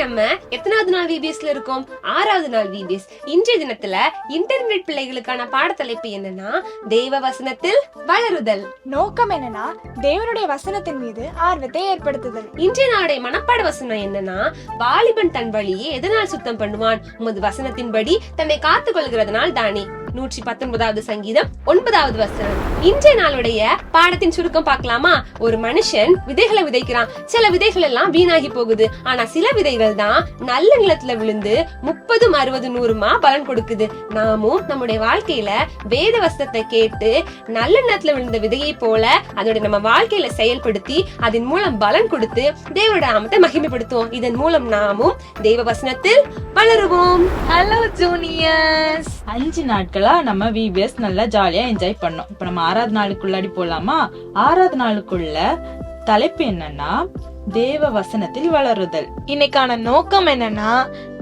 நம்ம எத்தனாவது நாள் விபிஎஸ்ல இருக்கோம்? ஆறாவது நாள் விபிஎஸ் இன்றைய தினத்துல இன்டர்நெட் பிள்ளைகளுக்கான பாடத்தலைப்பு என்னன்னா தெய்வ வசனத்தில் வளருதல். நோக்கம் என்னன்னா தேவனுடைய வசனத்தின் மீது ஆர்வத்தை ஏற்படுத்துதல். இன்றைய நாளுடைய மனப்பாட வசனம் என்னன்னா வாலிபன் தன் வழியை எதனால் சுத்தம் பண்ணுவான்? உமது வசனத்தின்படி தன்னை காத்துக் கொள்கிறதுனால் தானே. நூற்றி பத்தொன்பதாவது சங்கீதம் ஒன்பதாவது வசனம். இன்றைய நாளுடைய பாடத்தின் சுருக்கம் பார்க்கலாமா? ஒரு மனுஷன் விதைகளை விதைக்கிறான். சில விதைகள் எல்லாம் வீணாகி போகுது. ஆனா சில விதைகள் தான் நல்ல நிலத்துல விழுந்து முப்பதும் அறுபது நூறுமா பலன் கொடுக்குது. நாமும் நம்முடைய வாழ்க்கையில வேத வசனத்தை கேட்டு நல்ல நிலத்துல விழுந்த விதையை போல அதோட நம்ம வாழ்க்கையில செயல்படுத்தி அதன் மூலம் பலன் கொடுத்து தேவனோட நாமத்தை மகிமைப்படுத்துவோம். இதன் மூலம் நாமும் தெய்வ வசனத்தில் வளருவோம். ஹலோ ஜூனியர்ஸ் அஞ்சு நாட்களா நம்ம விபிஎஸ் நல்லா ஜாலியா என்ஜாய் பண்ணோம். இப்ப நம்ம ஆறாவது நாளுக்குள்ளாடி போலாமா? ஆறாவது நாளுக்குள்ள தலைப்பு என்னன்னா தேவ வசனத்தில் வளருதல். இன்னைக்கான நோக்கம் என்னன்னா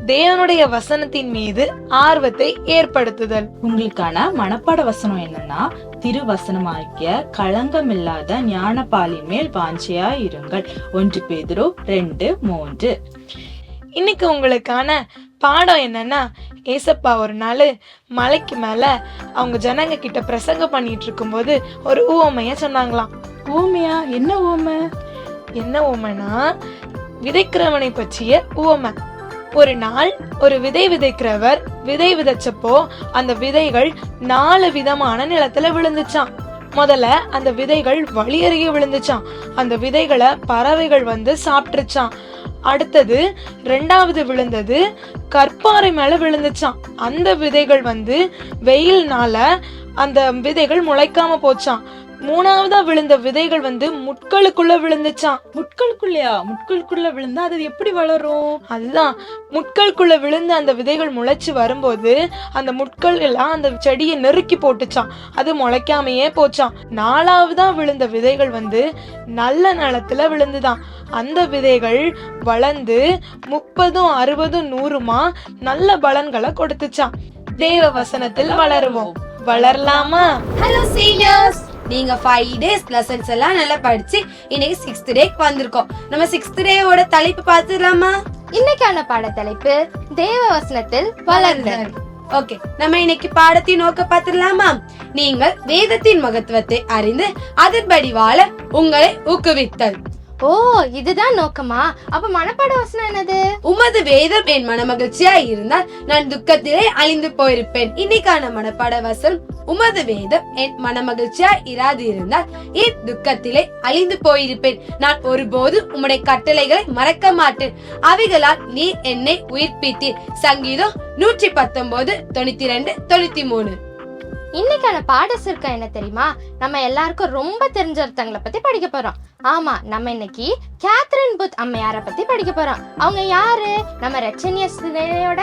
தேவனுடைய வசனத்தின் மீது ஆர்வத்தை ஏற்படுத்துதல். உங்களுக்கான மனப்பாட வசனம் என்னன்னா திருவசனமாகிய களங்கமில்லாத ஞானபாலின் மேல் வாஞ்சியா இருங்கள். ஒன்று பேதுரு ரெண்டு மூன்று. இன்னைக்கு உங்களுக்கான பாடம் என்னன்னா ஏசப்பா ஒரு நாள் மலைக்கு மேல அவங்க ஜனங்க கிட்ட பிரசங்கம் பண்ணிட்டு இருக்கும்போது ஒரு ஊமைய சொன்னாங்களாம். ஓமையா என்ன ஓமை என்ன ஊமைனா விதைக்கிறவனை பற்றிய ஊமை. ஒரு நாள் ஒரு விதை விதைக்கிறவர் விதை விதைச்சப்போ அந்த விதைகள் நாலு விதமான நிலத்துல விழுந்துச்சாம். முதல்ல அந்த விதைகள் வழி அருகே விழுந்துச்சாம். அந்த விதைகளை பறவைகள் வந்து சாப்பிட்டுருச்சாம். அடுத்தது ரெண்டாவது விழுந்தது. கற்பாறை மேல விழுந்துச்சாம். அந்த விதைகள் வந்து வெயில்னால அந்த விதைகள் முளைக்காம போச்சாம். மூணாவதா விழுந்த விதைகள் வந்து முட்களுக்குள்ள விழுந்துச்சான் முட்களுக்குள்ளயா? முட்களுக்குள்ள விழுந்தா அது எப்படி வளரும்? அதுதான். முட்களுக்குள்ள விழுந்த அந்த விதைகள் முளைச்சு வரும்போது அந்த முட்கள் எல்லாம் அந்த செடியை நெருக்கி போட்டுச்சான் அது முளைக்காமையே போச்சான் நாலாவதா விழுந்த விதைகள் வந்து நல்ல நிலத்துல விழுந்துதான். அந்த விதைகள் வளர்ந்து முப்பதும் அறுபதும் நூறுமா நல்ல பலன்களை கொடுத்துச்சான் தேவ வசனத்தில் வளருவோம். வளரலாமா? ஹலோ சீனியர்ஸ் நீங்க ஃபைவ் டேஸ் லெசன்ஸ் எல்லாம் நல்லா படிச்சு இன்னைக்கு சிக்ஸ்த் டேக்கு வந்திருக்கோம். நம்ம சிக்ஸ்த் டேவோட தலைப்பு பார்த்துடலாமா? இன்னைக்கான பாடத்தலைப்பு தேவ வசனத்தில் வளர்தல். ஓகே நம்ம இன்னைக்கு பாடத்தின் நோக்க பார்த்துடலாமா? நீங்கள் வேதத்தின் மகத்துவத்தை அறிந்து அதன்படி வாழ உங்களை ஊக்குவித்தல். ஓ இதுதான் நோக்கமா? அப்ப மனப்பாட வசனம் என்னது? உமது வேதம் என் மனமகிழ்ச்சியா இருந்தால் நான் துக்கத்திலே அழிந்து போயிருப்பேன். இன்னைக்கான மனப்பாட வசனம் உமது வேதம் என் மனமகிழ்ச்சியா இராது இருந்தால் என் துக்கத்திலே அழிந்து போயிருப்பேன். நான் ஒருபோதும் உம்முடைய கட்டளைகளை மறக்க மாட்டேன். அவைகளால் நீர் என்னை உயிர்ப்பித்தீர். சங்கீதம் நூற்றி பத்தொன்பது தொண்ணூத்தி ரெண்டு தொண்ணூத்தி மூணு. இன்னைக்கான பாட சுருக்கம் என்ன தெரியுமா? நம்ம எல்லாருக்கும் ரொம்ப தெரிஞ்ச ஒருத்தங்களை பத்தி படிக்க போறோம். ஆமா நம்ம இன்னைக்கு கேத்ரின் புத் அம்மையார பத்தி படிக்க போறோம். அவங்க யாரு? நம்ம ரச்சனிய சிலையோட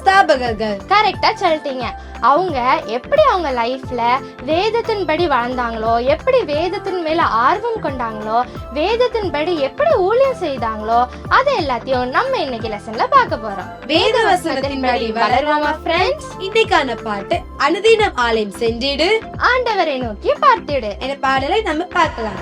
ஸ்தாபகர்கள். கரெக்டா சொல்லிட்டீங்க. அவங்க எப்படி அவங்க லைஃப்ல வேதத்தின்படி வளர்ந்தாங்களோ எப்படி வேதத்தின் மேல ஆர்வம் கொண்டாங்களோ வேதத்தின்படி எப்படி ஊழியம் செய்தாங்களோ அது எல்லாத்தையும் நம்ம இன்னைக்கு லெசன்ல பார்க்க போறோம். வேத வசனத்தின்படி வளருவோமா ஃப்ரெண்ட்ஸ் இன்னைக்கான பாட்டு அனுதினம் ஆலயம் சென்றிடு. ஆண்டவரை நோக்கி பார்த்திடு. என பாடலை நம்ம பார்க்கலாம்.